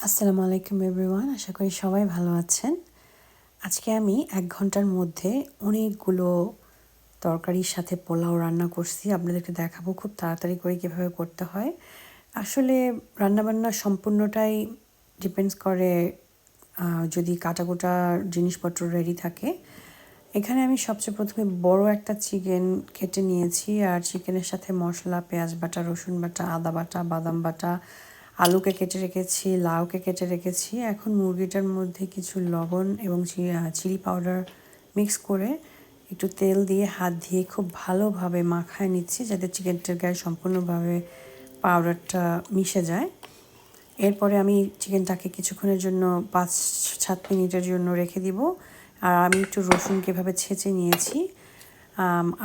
আসসালামু আলাইকুম এভরিওয়ান আশা করি সবাই ভালো আছেন। আজকে আমি এক ঘণ্টার মধ্যে অনেকগুলো তরকারির সাথে পোলাও রান্না করছি। আপনাদেরকে দেখাবো খুব তাড়াতাড়ি করে কীভাবে করতে হয়। আসলে রান্নাবান্না সম্পূর্ণটাই ডিপেন্ডস করে যদি কাটা গোটা জিনিসপত্র রেডি থাকে। এখানে আমি সবচেয়ে প্রথমে বড় একটা চিকেন কেটে নিয়েছি। আর চিকেনের সাথে মশলা, পেঁয়াজ বাটা, রসুন বাটা, আদা বাটা, বাদাম বাটা আলুকে কেটে রেখেছি, লাউকে কেটে রেখেছি। এখন মুরগিটার মধ্যে কিছু লবণ এবং চিলি পাউডার মিক্স করে একটু তেল দিয়ে হাত দিয়ে খুব ভালোভাবে মাখায় নিচ্ছি যাতে চিকেনটার গায়ে সম্পূর্ণভাবে পাউডারটা মিশে যায়। এরপরে আমি চিকেনটাকে কিছুক্ষণের জন্য পাঁচ, সাত মিনিটের জন্য রেখে দিব। আর আমি একটু রসুন এভাবে ছেঁচে নিয়েছি।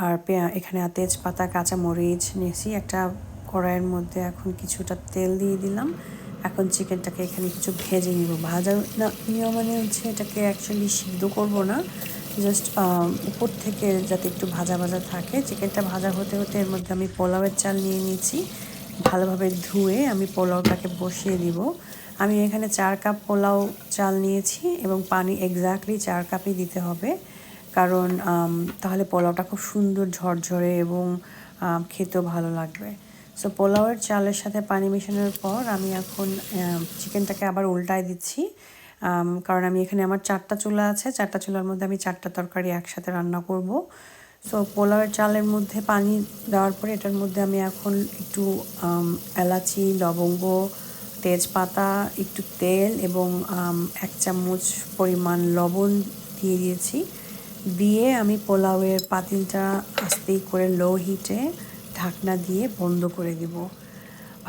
আর এখানে তেজপাতা কাঁচা মরিচ নিয়েছি। একটা কড়াইয়ের মধ্যে এখন কিছুটা তেল দিয়ে দিলাম। এখন চিকেনটাকে এখানে কিছু ভেজে নিব। ভাজা না নিয়ম মানে হচ্ছে এটাকে অ্যাকচুয়ালি সিদ্ধ করব না। জাস্ট উপর থেকে যাতে একটু ভাজা ভাজা থাকে। চিকেনটা ভাজা হতে হতে এর মধ্যে আমি পোলাওয়ের চাল নিয়ে নিয়েছি। ভালোভাবে ধুয়ে আমি পোলাওটাকে বসিয়ে দিব। আমি এখানে চার কাপ পোলাও চাল নিয়েছি এবং পানি এক্স্যাক্টলি চার কাপই দিতে হবে। কারণ তাহলে পোলাওটা খুব সুন্দর ঝরঝরে এবং খেতেও ভালো লাগবে। সো পোলাওয়ের চালের সাথে পানি মেশানোর পর আমি এখন চিকেনটাকে আবার উল্টায় দিচ্ছি। কারণ আমি এখানে আমার চারটা চুলা আছে। চারটা চুলার মধ্যে আমি চারটা তরকারি একসাথে রান্না করব। সো পোলাওয়ের চালের মধ্যে পানি দেওয়ার পরে এটার মধ্যে আমি এখন একটু এলাচি, লবঙ্গ, তেজপাতা, একটু তেল এবং এক চামচ পরিমাণ লবণ দিয়ে দিয়েছি। দিয়ে আমি পোলাওয়ের পাতিলটা আস্তেই করে লো হিটে ঢাকনা দিয়ে বন্ধ করে দিব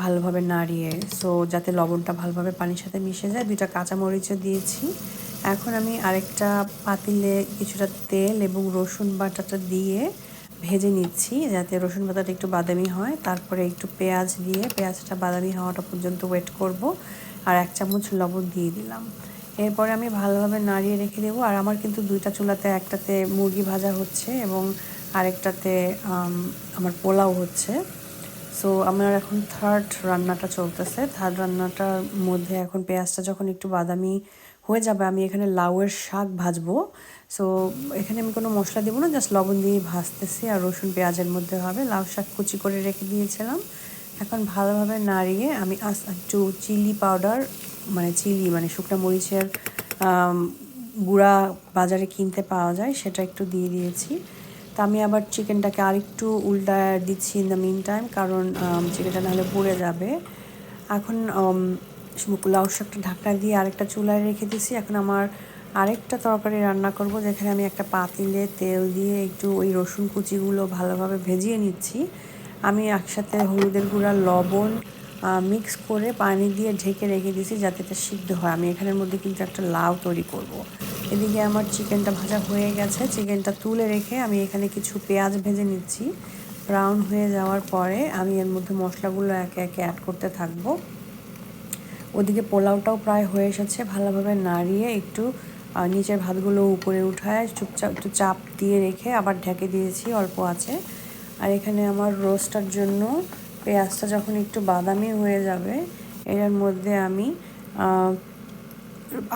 ভালোভাবে নাড়িয়ে। সো যাতে লবণটা ভালোভাবে পানির সাথে মিশে যায়, দুইটা কাঁচামরিচও দিয়েছি। এখন আমি আরেকটা পাতিলে কিছুটা তেল এবং রসুন বাটাটা দিয়ে ভেজে নিচ্ছি, যাতে রসুন বাটাটা একটু বাদামি হয়। তারপরে একটু পেঁয়াজ দিয়ে, পেঁয়াজটা বাদামি হওয়াটা পর্যন্ত ওয়েট করব আর এক চামচ লবণ দিয়ে দিলাম। এরপরে আমি ভালোভাবে নাড়িয়ে রেখে দেবো। আর আমার কিন্তু দুইটা চুলাতে একটাতে মুরগি ভাজা হচ্ছে এবং আরেকটাতে আমার পোলাও হচ্ছে। সো আমার এখন থার্ড রান্নাটা চলতেছে। থার্ড রান্নাটার মধ্যে এখন পেঁয়াজটা যখন একটু বাদামি হয়ে যাবে, আমি এখানে লাউয়ের শাক ভাজবো। সো এখানে আমি কোনো মশলা দেবো না জাস্ট লবণ দিয়ে ভাজতেছি আর রসুন পেঁয়াজের মধ্যে হবে। লাউ শাক কুচি করে রেখে দিয়েছিলাম। এখন ভালোভাবে নাড়িয়ে আমি একটু চিলি পাউডার মানে চিলি মানে শুকনো মরিচের গুঁড়া বাজারে কিনতে পাওয়া যায়, সেটা একটু দিয়ে দিয়েছি। তা আমি আবার চিকেনটাকে আরেকটু উল্টা দিচ্ছি ইন দ্য মিন টাইম কারণ চিকেনটা নাহলে পড়ে যাবে। এখন লাউ শাকটা ঢাকনা দিয়ে আরেকটা চুলায় রেখে দিছি। এখন আমার আরেকটা তরকারি রান্না করব, যেখানে আমি একটা পাতিলে তেল দিয়ে একটু ওই রসুন কুচিগুলো ভালোভাবে ভেজিয়ে নিচ্ছি। আমি একসাথে হলুদের গুঁড়া, লবণ মিক্স করে পানি দিয়ে ঢেকে রেখে দিয়েছি যাতে এটা সিদ্ধ হয়। আমি এখানের মধ্যে কিন্তু একটা লাউ তৈরি করব। এদিকে আমার চিকেনটা ভাজা হয়ে গেছে। চিকেনটা তুলে রেখে আমি এখানে কিছু পেঁয়াজ ভেজে নিচ্ছি। ব্রাউন হয়ে যাওয়ার পরে আমি এর মধ্যে মশলাগুলো একে একে অ্যাড করতে থাকব। ওদিকে পোলাওটাও প্রায় হয়ে এসেছে। ভালোভাবে নাড়িয়ে একটু নিচের ভাতগুলো উপরে উঠায় চুপচাপ একটু চাপ দিয়ে রেখে আবার ঢেকে দিয়েছি, অল্প আছে। আর এখানে আমার রোস্টার জন্য পেঁয়াজটা যখন একটু বাদামি হয়ে যাবে, এর মধ্যে আমি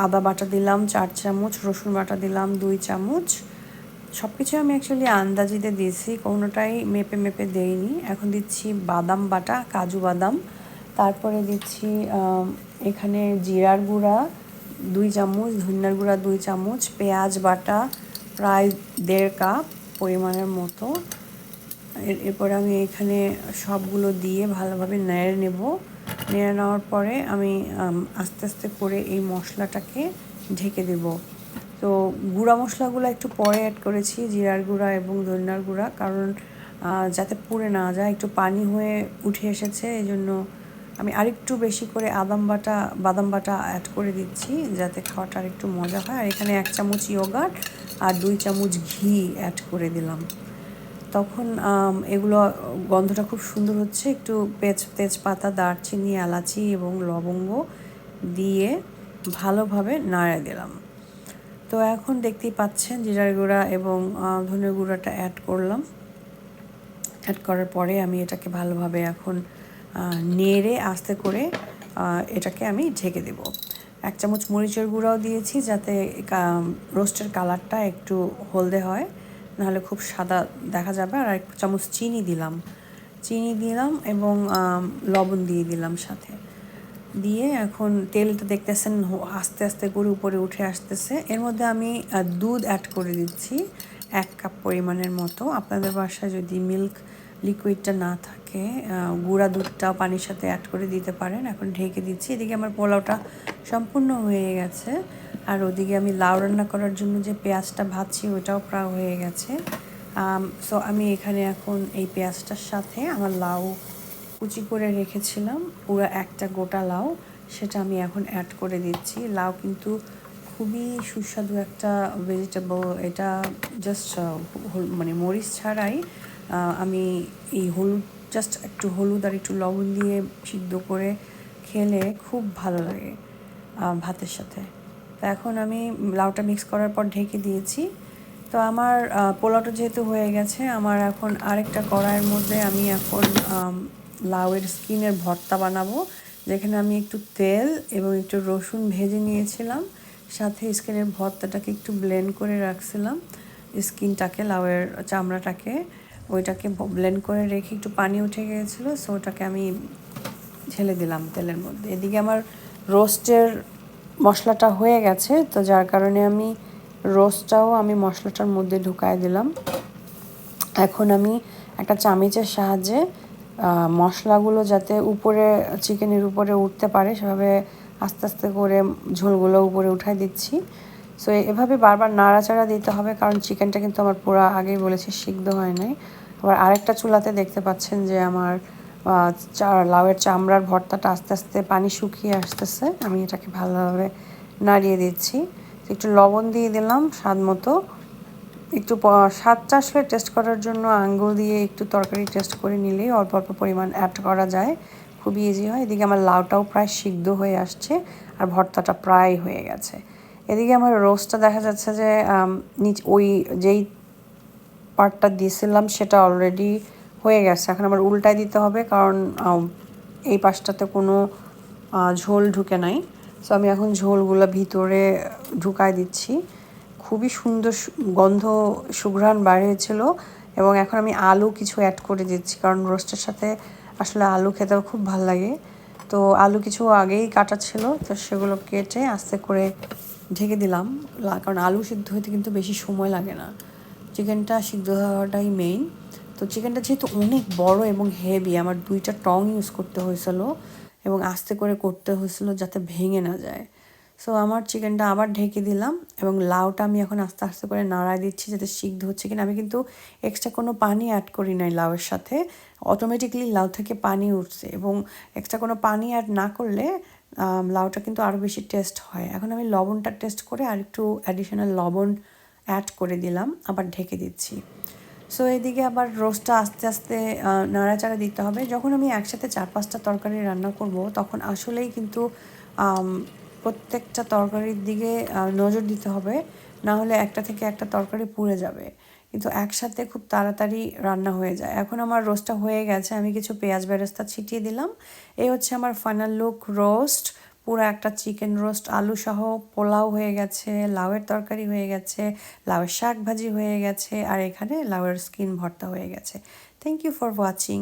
আদা বাটা দিলাম, চার চামচ, রসুন বাটা দিলাম, দুই চামচ। সব কিছু আমি অ্যাকচুয়ালি আন্দাজিতে দিয়েছি, কোনোটাই মেপে মেপে দেইনি। এখন দিচ্ছি বাদাম বাটা, কাজু বাদাম। তারপরে দিচ্ছি এখানে জিরার গুঁড়া, দুই চামচ, ধনিয়ার গুঁড়া দুই চামচ, পেঁয়াজ বাটা প্রায় দেড় কাপ পরিমাণের মতো। এরপরে আমি এখানে সবগুলো দিয়ে ভালোভাবে নেড়ে নেব। নেড়ে নেওয়ার পরে আমি আস্তে আস্তে করে এই মশলাটাকে ঢেকে দেব। তো গুঁড়া মশলাগুলো একটু পরে অ্যাড করেছি, জিরার গুঁড়া এবং ধনিয়ার গুঁড়া, কারণ যাতে পুড়ে না যায়, একটু পানি হয়ে উঠে এসেছে এই জন্য আমি আরেকটু বেশি করে আদাম বাটা, বাদাম বাটা অ্যাড করে দিচ্ছি, যাতে খাওয়াটা আরেকটু মজা হয়। আর এখানে এক চামচ ইয়োগার্ট আর দুই চামচ ঘি অ্যাড করে দিলাম। তখন এগুলো গন্ধটা খুব সুন্দর হচ্ছে। একটু তেজ তেজপাতা, দারচিনি, এলাচি এবং লবঙ্গ দিয়ে ভালোভাবে নাড়া দিলাম। তো এখন দেখতেই পাচ্ছেন জিরার গুঁড়া এবং ধনের গুঁড়াটা অ্যাড করলাম। অ্যাড করার পরে আমি এটাকে ভালোভাবে এখন নেড়ে আস্তে করে এটাকে আমি ঢেকে দেব। এক চামচ মরিচের গুঁড়াও দিয়েছি যাতে রোস্টের কালারটা একটু হলদে হয়। নাহলে খুব সাদা দেখা যাবে। আর এক চামচ চিনি দিলাম। চিনি দিলাম এবং লবণ দিয়ে দিলাম সাথে। দিয়ে এখন তেলটা দেখতেছেন আস্তে আস্তে করে উপরে উঠে আসতেছে। এর মধ্যে আমি দুধ অ্যাড করে দিচ্ছি। এক কাপ পরিমাণের মতো। আপনাদের বাসায় যদি মিল্ক লিকুইডটা না থাকে আহ, গুঁড়া দুধটাও পানির সাথে অ্যাড করে দিতে পারেন। এখন ঢেকে দিচ্ছি। এদিকে আমার পোলাওটা সম্পূর্ণ হয়ে গেছে। আর ওদিকে আমি লাউ রান্না করার জন্য যে পেঁয়াজটা ভাজছি ওটাও প্রায় হয়ে গেছে। সো আমি এখানে এখন এই পেঁয়াজটার সাথে আমার লাউ কুচি করে রেখেছিলাম পুরো একটা গোটা লাউ। সেটা আমি এখন অ্যাড করে দিচ্ছি। লাউ কিন্তু খুবই সুস্বাদু একটা ভেজিটেবল এটা জাস্ট মানে মরিচ ছাড়াই আমি এই হলুদ জাস্ট একটু হলুদ আর একটু লবণ দিয়ে সিদ্ধ করে খেলে খুব ভালো লাগে ভাতের সাথে। তো এখন আমি লাউটা মিক্স করার পর ঢেকে দিয়েছি। তো আমার পোলাওটা যেহেতু হয়ে গেছে, আমার এখন আরেকটা কড়াইয়ের মধ্যে আমি এখন লাউয়ের স্কিনের ভর্তা বানাবো। যেখানে আমি একটু তেল এবং একটু রসুন ভেজে নিয়েছিলাম। সাথে স্কিনের ভর্তাটাকে একটু ব্লেন্ড করে রাখছিলাম, স্কিনটাকে, লাউয়ের চামড়াটাকে। ওইটাকে ব্লেন্ড করে রেখে একটু পানি উঠে গিয়েছিল সো ওটাকে আমি ঢেলে দিলাম তেলের মধ্যে। এদিকে আমার রোস্টের মশলাটা হয়ে গেছে, তো যার কারণে আমি রোস্টটাও আমি মশলাটার মধ্যে ঢুকায় দিলাম। এখন আমি একটা চামিচের সাহায্যে মশলাগুলো যাতে উপরে, চিকেনের উপরে উঠতে পারে, সেভাবে আস্তে আস্তে করে ঝোলগুলো উপরে উঠাই দিচ্ছি। সো এভাবে বারবার নাড়াচাড়া দিতে হবে, কারণ চিকেনটা কিন্তু আমার পুরো আগেই বলেছি, সিদ্ধ হয় নাই। আবার আরেকটা চুলাতে দেখতে পাচ্ছেন যে আমার লাউয়ের চামড়ার ভর্তাটা আস্তে আস্তে পানি শুকিয়ে আসতেছে। আমি এটাকে ভালোভাবে নাড়িয়ে দিচ্ছি। একটু লবণ দিয়ে দিলাম স্বাদ মতো। একটু স্বাদটা আসলে টেস্ট করার জন্য আঙ্গুল দিয়ে একটু তরকারি টেস্ট করে নিলেই অল্প অল্প পরিমাণ অ্যাড করা যায়। খুবই ইজি হয়। এদিকে আমার লাউটাও প্রায় সিদ্ধ হয়ে আসছে আর ভর্তাটা প্রায় হয়ে গেছে। এদিকে আমার রোস্টটা দেখা যাচ্ছে যে নিচ ওই যেই পার্টটা দিয়েছিলাম, সেটা অলরেডি হয়ে গেছে। এখন আমার উল্টায় দিতে হবে, কারণ এই পাশটাতে কোনো ঝোল ঢুকে নাই। সো আমি এখন ঝোলগুলো ভিতরে ঢুকাই দিচ্ছি। খুবই সুন্দর গন্ধ সুঘ্রাণ বার হয়েছিল এবং এখন আমি আলু কিছু অ্যাড করে দিচ্ছি, কারণ রোস্টের সাথে আসলে আলু খেতেও খুব ভালো লাগে। তো আলু কিছু আগেই কাটা ছিল, তো সেগুলো কেটে আস্তে করে ঢেকে দিলাম কারণ আলু সিদ্ধ হতে কিন্তু বেশি সময় লাগে না। চিকেনটা সিদ্ধ হওয়াটাই মেইন তো চিকেনটা যেহেতু অনেক বড় এবং হেভি আমার দুইটা টং ইউজ করতে হয়েছিল এবং আস্তে করে করতে হয়েছিল যাতে ভেঙে না যায়। সো আমার চিকেনটা আবার ঢেকে দিলাম এবং লাউটা আমি এখন আস্তে আস্তে করে নাড়ায় দিচ্ছি যাতে সিদ্ধ হচ্ছে কিনা। আমি কিন্তু এক্সট্রা কোনো পানি অ্যাড করি নাই লাউয়ের সাথে। অটোমেটিকলি লাউ থেকে পানি উঠছে এবং এক্সট্রা কোনো পানি অ্যাড না করলে লাউটা কিন্তু আরও বেশি টেস্ট হয়। এখন আমি লবণটা টেস্ট করে আর একটু অ্যাডিশনাল লবণ অ্যাড করে দিলাম, আবার ঢেকে দিচ্ছি। সো এদিকে আবার রোস্টটা আস্তে আস্তে নাড়াচাড়া দিতে হবে। যখন আমি একসাথে চার পাঁচটা তরকারি রান্না করব, তখন আসলেই কিন্তু প্রত্যেকটা তরকারির দিকে নজর দিতে হবে। না হলে একটা থেকে একটা তরকারি পুড়ে যাবে। কিন্তু একসাথে খুব তাড়াতাড়ি রান্না হয়ে যায়। এখন আমার রোস্টটা হয়ে গেছে। আমি কিছু পেঁয়াজ বেরেস্তা ছিটিয়ে দিলাম। এই হচ্ছে আমার ফাইনাল লুক রোস্ট পুরো একটা চিকেন রোস্ট আলু সহ পোলাও হয়ে গেছে, লাউয়ের তরকারি হয়ে গেছে, লাউয়ের শাক ভাজি হয়ে গেছে, আর এখানে লাউয়ের স্কিন ভর্তা হয়ে গেছে। Thank you for watching